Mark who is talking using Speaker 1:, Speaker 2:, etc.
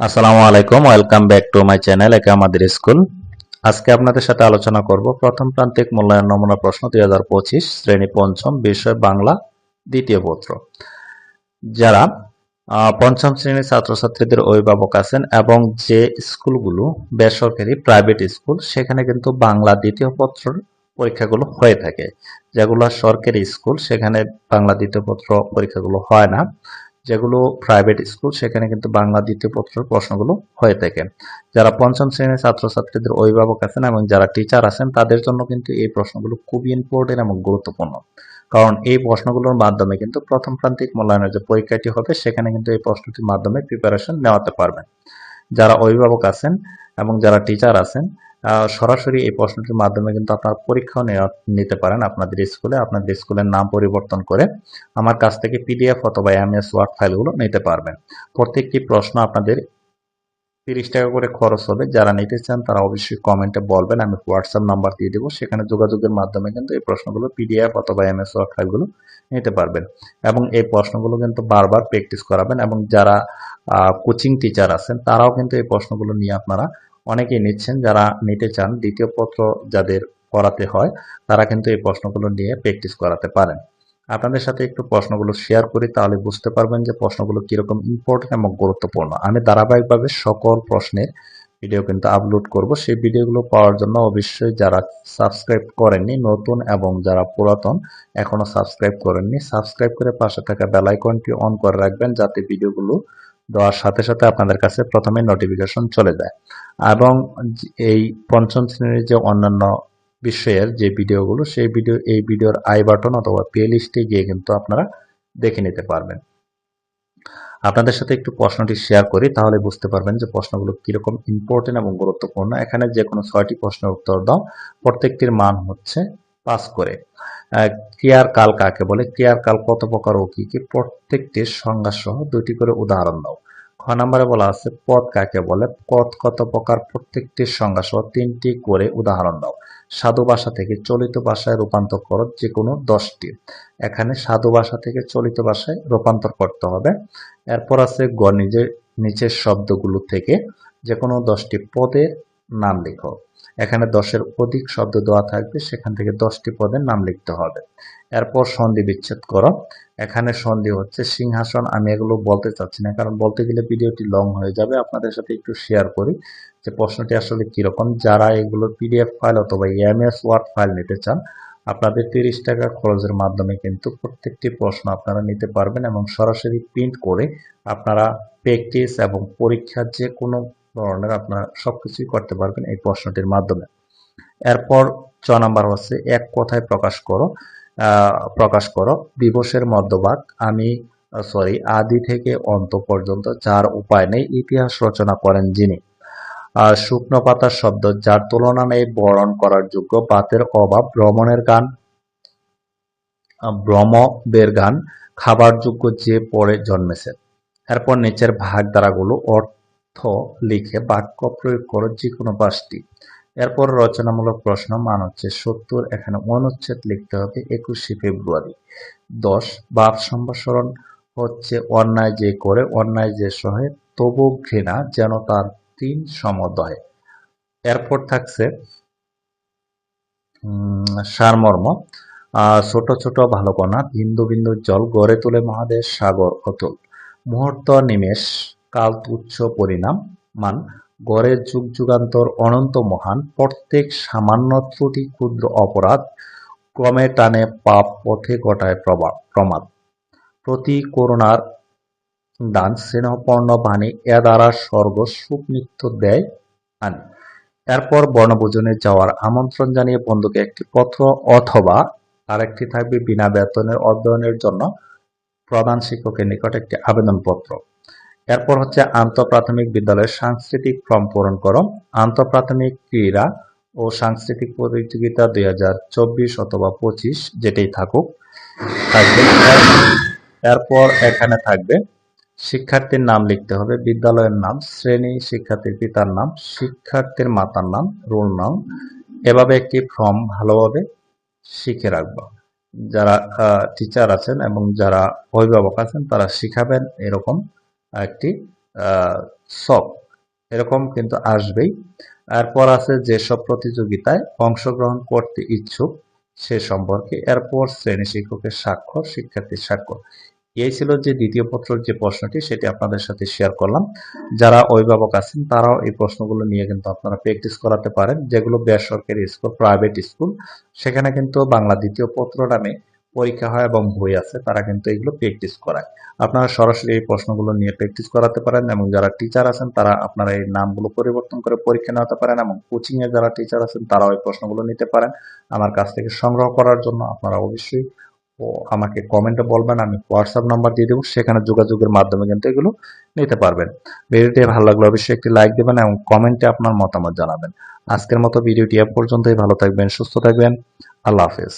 Speaker 1: আসসালামু আলাইকুম, welcome back to my channel একে আমাদের স্কুল। আজকে আপনাদের সাথে আলোচনা করব প্রথম প্রান্তিক মূল্যায়ন নমুনা প্রশ্ন দুই হাজার পঁচিশ, শ্রেণি পঞ্চম, বিষয় বাংলা, দ্বিতীয় পত্র। যারা পঞ্চম শ্রেণির ছাত্রছাত্রীদের অভিভাবক আছেন এবং যে স্কুলগুলো বেসরকারি প্রাইভেট স্কুল, সেখানে কিন্তু বাংলা দ্বিতীয় পত্রের পরীক্ষাগুলো হয়ে থাকে। যেগুলো সরকারি স্কুল, সেখানে বাংলা দ্বিতীয় পত্র পরীক্ষাগুলো হয় না। যেগুলো প্রাইভেট স্কুল সেখানে কিন্তু বাংলা দ্বিতীয় পত্রের প্রশ্নগুলো হয়ে থাকে। যারা পঞ্চম শ্রেণির ছাত্রছাত্রীদের অভিভাবক আছেন এবং যারা টিচার আছেন, তাদের জন্য কিন্তু এই প্রশ্নগুলো খুবই ইম্পর্টেন্ট এবং গুরুত্বপূর্ণ। কারণ এই প্রশ্নগুলোর মাধ্যমে কিন্তু প্রথম প্রান্তিক মূল্যায়নের যে পরীক্ষাটি হবে, সেখানে কিন্তু এই প্রশ্নটির মাধ্যমে প্রিপারেশন নেওয়াতে পারবেন। যারা অভিভাবক আছেন এবং যারা টিচার আছেন সরাসরি এই প্রশ্নটির মাধ্যমে কিন্তু আপনারা পরীক্ষাও নিতে পারেন আপনাদের স্কুলে। আপনাদের স্কুলের নাম পরিবর্তন করে আমার কাছ থেকে পিডিএফ অথবা এম এস ওয়ার্ড ফাইলগুলো নিতে পারবেন। প্রত্যেকটি প্রশ্ন আপনাদের তিরিশ টাকা করে খরচ হবে। যারা নিতে চান তারা অবশ্যই কমেন্টে বলবেন, আমি হোয়াটসঅ্যাপ নাম্বার দিয়ে দেবো। সেখানে যোগাযোগের মাধ্যমে কিন্তু এই প্রশ্নগুলো পিডিএফ অথবা এমএস ওয়ার্ড ফাইলগুলো নিতে পারবেন এবং এই প্রশ্নগুলো কিন্তু বারবার প্র্যাকটিস করাবেন এবং যারা কোচিং টিচার আছেন তারাও কিন্তু এই প্রশ্নগুলো নিয়ে আপনারা অনেকেই নিচ্ছেন, যারা নিতে চান, দ্বিতীয় পত্র যাদের করাতে হয়, তারা কিন্তু এই প্রশ্নগুলো নিয়ে প্র্যাকটিস করাতে পারেন। আপনাদের সাথে একটু প্রশ্নগুলো শেয়ার করি, তাহলে বুঝতে পারবেন যে প্রশ্নগুলো কীরকম ইম্পর্টেন্ট এবং গুরুত্বপূর্ণ। আমি ধারাবাহিকভাবে সকল প্রশ্নের ভিডিও কিন্তু আপলোড করব। সেই ভিডিওগুলো পাওয়ার জন্য অবশ্যই যারা সাবস্ক্রাইব করেননি, নতুন এবং যারা পুরাতন, এখনও সাবস্ক্রাইব করেননি সাবস্ক্রাইব করে পাশে থাকা বেল আইকনটি অন করে রাখবেন, যাতে ভিডিওগুলো দেওয়ার সাথে সাথে আপনাদের কাছে প্রথমে নোটিফিকেশন চলে যায়। এবং এই পঞ্চম শ্রেণির যে অন্যান্য বিষয়ের যে ভিডিওগুলো, সেই ভিডিও, এই ভিডিওর আই বাটন অথবা প্লে লিস্টে গিয়ে কিন্তু আপনারা দেখে নিতে পারবেন। আপনাদের সাথে একটু প্রশ্নটি শেয়ার করি, তাহলে বুঝতে পারবেন যে প্রশ্নগুলো কীরকম ইম্পর্টেন্ট এবং গুরুত্বপূর্ণ। এখানে যে কোনো ছয়টি প্রশ্নের উত্তর দাও। প্রত্যেকটির মান হচ্ছে পাস করে। ক্রিয়ার কাল কাকে বলে? ক্রিয়ার কাল কত প্রকার ও কি কি? প্রত্যেকটির সংজ্ঞা সহ দুটি করে উদাহরণ দাও। খ নম্বরে বলা আছে পদ কাকে বলে? পদ কত প্রকার? প্রত্যেকটির সংজ্ঞা সহ তিনটি করে উদাহরণ দাও। সাধু ভাষা থেকে চলিত ভাষায় রূপান্তর করো যে কোনো দশটি। এখানে সাধু ভাষা থেকে চলিত ভাষায় রূপান্তর করতে হবে। এরপর আছে গ নিজের নিচের শব্দগুলো থেকে যে কোনো দশটি। পদের নাম লিখো। এখানে দশের অধিক শব্দ দেওয়া থাকবে, সেখান থেকে দশটি পদের নাম লিখতে হবে। এরপর সন্ধি বিচ্ছেদ করো। এখানে সন্ধি হচ্ছে সিংহাসন, আমি এগুলো বলতে চাচ্ছি না, কারণ বলতে গেলে ভিডিওটি লং হয়ে যাবে। আপনাদের সাথে একটু শেয়ার করি যে প্রশ্নটি আসলে কীরকম। যারা এগুলো পিডিএফ ফাইল অথবা এমএস ওয়ার্ড ফাইল নিতে চান, আপনাদের তিরিশ টাকা খরচের মাধ্যমে কিন্তু প্রত্যেকটি প্রশ্ন আপনারা নিতে পারবেন এবং সরাসরি প্রিন্ট করে আপনারা প্র্যাকটিস এবং পরীক্ষার যে কোনো ধরনের আপনারা সবকিছুই করতে পারবেন এই প্রশ্নটির মাধ্যমে। এরপর ছ নাম্বার হচ্ছে এক কথায় প্রকাশ করো প্রকাশ করো দিবসের মধ্যভাগ আমি সরি আদি থেকে অন্ত পর্যন্ত যার উপায় নেই ইতিহাস রচনা করেন যিনি। আর শুকনো পাতার শব্দ যার তুলনা নেই বরণ করার যোগ্য বাতের অভাব ভ্রমণের গান আহ, ভ্রমদের গান খাবার যোগ্য যে পরে জন্মেছে। এরপর নিচের ভাগ দ্বারাগুলো অর্থ লিখে বাক্য প্রয়োগ করো যে কোনো পাঁচটি। এরপর রচনামূলক প্রশ্ন মান হচ্ছে সত্তর, এখানে অনুচ্ছেদ লিখতে হবে একুশে ফেব্রুয়ারি। দশ, বাপ সম্ভাষণ হচ্ছে অন্যায় যে করে, অন্যায় যে সহে, তবু ঘৃণা যেন তার তিন সমদয়। এরপর থাকছে সারমর্ম। ছোট ছোট ভালো কণা বিন্দু বিন্দু জল গড়ে তোলে মহাদেশ, সাগর অতুল। মুহূর্ত নিমেষ কাল তুচ্ছ পরিণাম, মান, গড়ে যুগ যুগান্তর অনন্ত মহান, প্রত্যেক সামান্য ত্রুটি ক্ষুদ্র অপরাধ ক্রমে টানে পাপ পথে ঘটায় প্রমাদ। প্রতি করুণার দান স্নেহপর্ণ বাণী, এ দ্বারা স্বর্গ সুখ নিত্য দেয় আনে। এরপর বনভোজনে যাওয়ার আমন্ত্রণ জানিয়ে বন্ধুকে একটি পত্র অথবা আরেকটি থাকবে বিনা বেতনের অধ্যয়নের জন্য প্রধান শিক্ষকের নিকট একটি আবেদনপত্র। এরপর হচ্ছে আন্তঃপ্রাথমিক বিদ্যালয়ের সাংস্কৃতিক ফর্ম পূরণ করো। আন্তঃপ্রাথমিক ক্রীড়া ও সাংস্কৃতিক প্রতিযোগিতা দুই হাজার চব্বিশ অথবা পঁচিশ যেটাই থাকুক, থাকবে। এরপর এখানে থাকবে, শিক্ষার্থীর নাম লিখতে হবে, বিদ্যালয়ের নাম, শ্রেণি শিক্ষার্থীর পিতার নাম, শিক্ষার্থীর মাতার নাম, রোল নাম, এভাবে একটি ফর্ম ভালোভাবে শিখে রাখব। যারা টিচার আছেন এবং যারা অভিভাবক আছেন, তারা শিখাবেন এরকম একটি সব এরকম কিন্তু আসবেই। এরপর আছে যেসব প্রতিযোগিতায় অংশগ্রহণ করতে ইচ্ছুক, সে সম্পর্কে এরপর শ্রেণি শিক্ষকের স্বাক্ষর, শিক্ষার্থীর স্বাক্ষর। এই ছিল যে দ্বিতীয় পত্রের যে প্রশ্নটি, সেটি আপনাদের সাথে শেয়ার করলাম। যারা অভিভাবক আছেন, তারাও এই প্রশ্নগুলো নিয়ে কিন্তু আপনারা প্র্যাকটিস করাতে পারেন, যেগুলো বেসরকারি স্কুল প্রাইভেট স্কুল সেখানে কিন্তু বাংলা দ্বিতীয় পত্র নামে পরীক্ষা হয় এবং বই আছে, তারা কিন্তু এগুলো প্র্যাকটিস করায়। আপনারা সরাসরি এই প্রশ্নগুলো নিয়ে প্র্যাকটিস করাতে পারেন এবং যারা টিচার আছেন, তারা আপনারা এই নামগুলো পরিবর্তন করে পরীক্ষা নিতে পারেন এবং কোচিংয়ে যারা টিচার আছেন, তারাও এই প্রশ্নগুলো নিতে পারেন। আমার কাছ থেকে সংগ্রহ করার জন্য আপনারা অবশ্যই ও আমাকে কমেন্টে বলবেন, আমি হোয়াটসঅ্যাপ নাম্বার দিয়ে দেবো, সেখানে যোগাযোগের মাধ্যমে কিন্তু এগুলো নিতে পারবেন। ভিডিওটি ভালো লাগলে অবশ্যই একটি লাইক দেবেন এবং কমেন্টে আপনার মতামত জানাবেন। আজকের মতো ভিডিওটি এ পর্যন্তই, ভালো থাকবেন, সুস্থ থাকবেন, আল্লাহ হাফেজ।